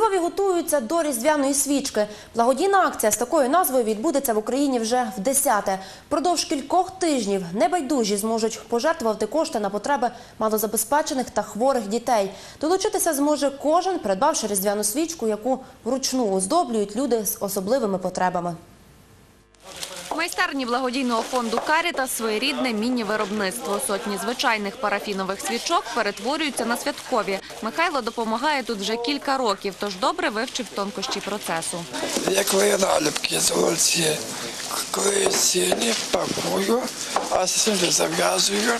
Львові готуються до різдвяної свічки. Благодійна акція з такою назвою відбудеться в Україні вже в десяте. Продовж кількох тижнів небайдужі зможуть пожертвувати кошти на потреби малозабезпечених та хворих дітей. Долучитися зможе кожен, придбавши різдвяну свічку, яку вручну оздоблюють люди з особливими потребами. Майстерні благодійного фонду «Каріта» своєрідне міні-виробництво. Сотні звичайних парафінових свічок перетворюються на святкові. Михайло допомагає тут вже кілька років, тож добре вивчив тонкощі процесу. Я клею наліпки золоті, клею сіні, пакую, а сіні зав'язую,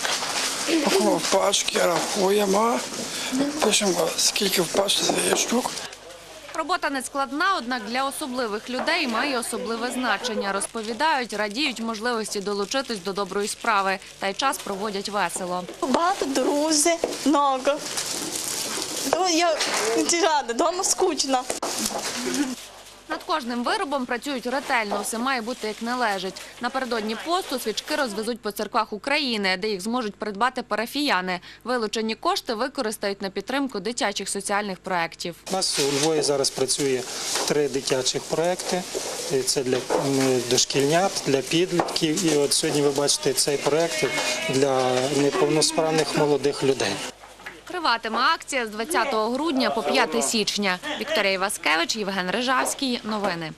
пакуємо в пачки, рахуємо, пишемо скільки в пачці штук. Робота не складна, однак для особливих людей має особливе значення. Розповідають, радіють можливості долучитись до доброї справи. Та й час проводять весело. Багато друзів, много. Ну, я рада, вдома скучно. Над кожним виробом працюють ретельно, все має бути як належить. Напередодні посту свічки розвезуть по церквах України, де їх зможуть придбати парафіяни. Вилучені кошти використають на підтримку дитячих соціальних проєктів. У нас у Львові зараз працює три дитячих проекти. Це для дошкільнят, для підлітків. І от сьогодні ви бачите цей проект для неповносправних молодих людей. Триватиме акція з 20 грудня по 5 січня. Вікторія Іваскевич, Євген Рижавський. Новини.